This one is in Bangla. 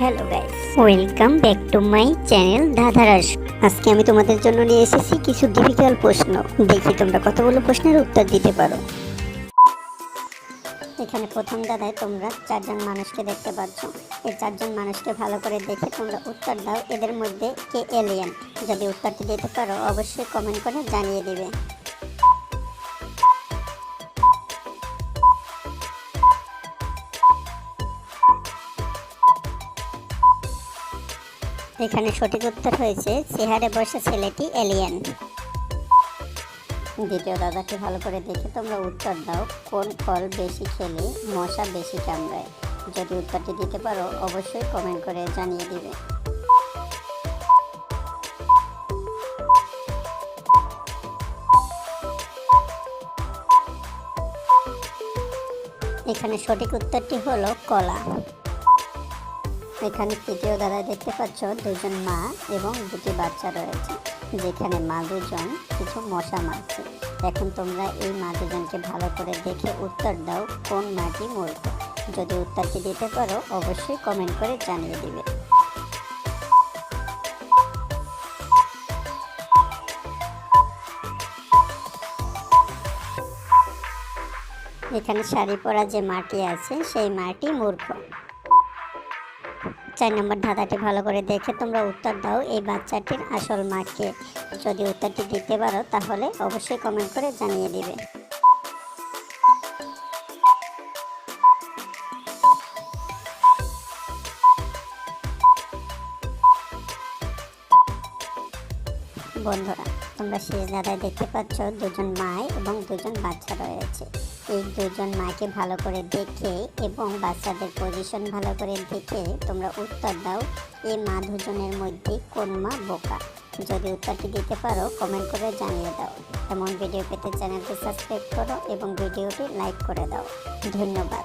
Hello guys welcome back to my channel ধাঁধারাস আজকে আমি তোমাদের জন্য নিয়ে এসেছি কিছু ডিফিকাল্ট প্রশ্ন। দেখি তোমরা কতগুলো প্রশ্নের উত্তর দিতে পারো। এখানে প্রথম দাদায় তোমরা চারজন মানুষকে দেখতে পাচ্ছ। এই চারজন মানুষকে ভালো করে দেখে তোমরা উত্তর দাও। এদের মধ্যে কে এলিয়েন যদি উত্তরটি দিতে পারো, অবশ্যই কমেন্ট করে জানিয়ে দিবে। এখানে সঠিক উত্তর হয়েছে, চেহারে বসে ছেলেটি এলিয়েন। দ্বিতীয় দাদাকে ভালো করে দেখে তোমরা উত্তর দাও, কোন ফল বেশি খেলে, মশা বেশি কামড়ায়। যদি উত্তরটি দিতে পারো, অবশ্যই কমেন্ট করে জানিয়ে দিবে। এখানে সঠিক উত্তরটি হলো কলা। এখানে তৃতীয় দাদা দেখতে পাচ্ছ দুজন মা এবং দুটি বাচ্চা রয়েছে, যেখানে মা দুজন কিছু মশা মারছে। এখন তোমরা এই মা দুজনকে ভালো করে দেখে উত্তর দাও কোন মাটি মূর্খ। যদি উত্তরটি দিতে পারো, অবশ্যই কমেন্ট করে জানিয়ে দিবে। এখানে শাড়ি পরা যে মাটি আছে, সেই মাটি মূর্খ। চার নম্বর ধাঁধাটি ভালো করে দেখে তোমরা উত্তর দাও এই বাচ্চাটির আসল মাকে। যদি উত্তরটি দিতে পারো, তাহলে অবশ্যই কমেন্ট করে জানিয়ে দিবে। বন্ধুরা তোমরা শেষ দাদায় দেখতে পাচ্ছ দুজন মায় এবং দুজন বাচ্চা রয়েছে। এই দুজন মাকে ভালো করে দেখে এবং বাচ্চাদের পজিশন ভালো করে দেখে তোমরা উত্তর দাও এই মা দুজনের মধ্যে কোন মা বোকা? যদি উত্তরটি দিতে পারো কমেন্ট করে জানিয়ে দাও। এমন ভিডিও পেতে চ্যানেলটি সাবস্ক্রাইব করো এবং ভিডিওটি লাইক করে দাও। ধন্যবাদ।